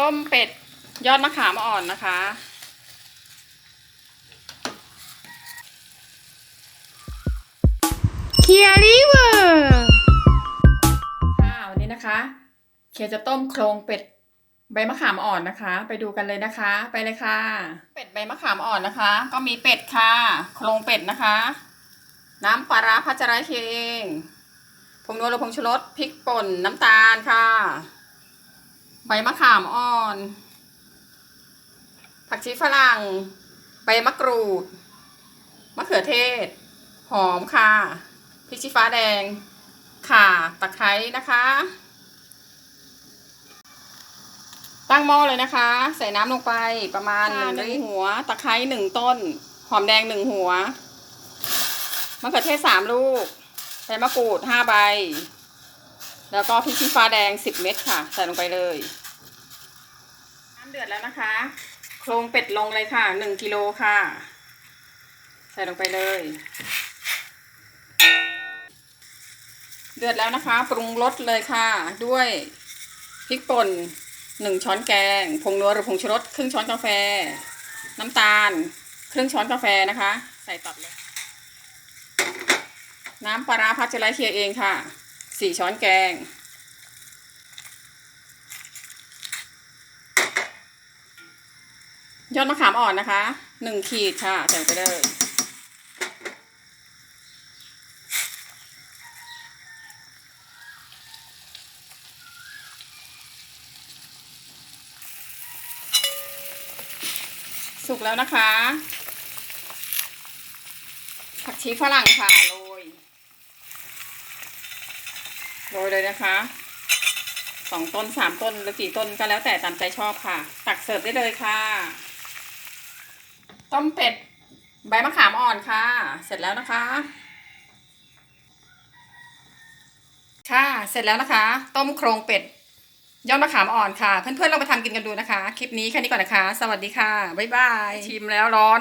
ต้มเป็ดยอดมะขามอ่อนนะคะ เคียริเวอร์ค่ะวันนี้นะคะ เคียร์จะต้มโครงเป็ดใบมะขามอ่อนนะคะ ไปดูกันเลยนะคะ ไปเลยค่ะ เป็ดใบมะขามอ่อนนะคะ ก็มีเป็ดค่ะ โครงเป็ดนะคะ น้ำปลาร้าพัชระเคียเองผงนัวและผงชูรสพริกป่นน้ำตาลค่ะ ใบมะขามอ่อน ผักชีฝรั่ง ใบมะกรูด มะเขือเทศ หอมค่ะ พริกชี้ฟ้าแดง ข่า ตะไคร้นะคะ ตั้งหม้อเลยนะคะ ใส่น้ำลงไปประมาณหค่ะนึ่งหนึ่งหัว ตะไคร้หนึ่งต้น หอมแดงหนึ่งหัว มะเขือเทศสามลูกใส่มะกรูดห้าใบ แล้วก็พริกชี้ฟ้าแดงสิบเม็ดค่ะ ใส่ลงไปเลย น้ำเดือดแล้วนะคะ โครงเป็ดลงเลยค่ะหนึ่งกิโลค่ะ ใส่ลงไปเลย เดือดแล้วนะคะ ปรุงรสเลยค่ะ ด้วยพริกป่นหนึ่งช้อนแกง ผงนัวหรือผงชูรสครึ่งช้อนกาแฟ น้ำตาล ครึ่งช้อนกาแฟนะคะ ใส่ตัดเลย น้ำปลาร้าพัชไลเคียเองค่ะ สี่ช้อนแกง ยอดมะขามอ่อนนะคะหนึ่งขีดค่ะใส่ไปเลยสุกแล้วนะคะ ผักชีฝรั่งค่ะโรย โรยเลยนะคะสองต้นสามต้นหรือกี่ต้นก็แล้วแต่ตามใจชอบค่ะ ตักเสิร์ฟได้เลยค่ะ ต้มเป็ดใบมะขามอ่อนค่ะ เสร็จแล้วนะคะ ค่ะเสร็จแล้วนะคะ ต้มโครงเป็ดยอดมะขามอ่อนค่ะ เพื่อนๆลองไปทำกินกันดูนะคะ คลิปนี้แค่นี้ก่อนนะคะ สวัสดีค่ะ บ๊ายบายชิมแล้วร้อน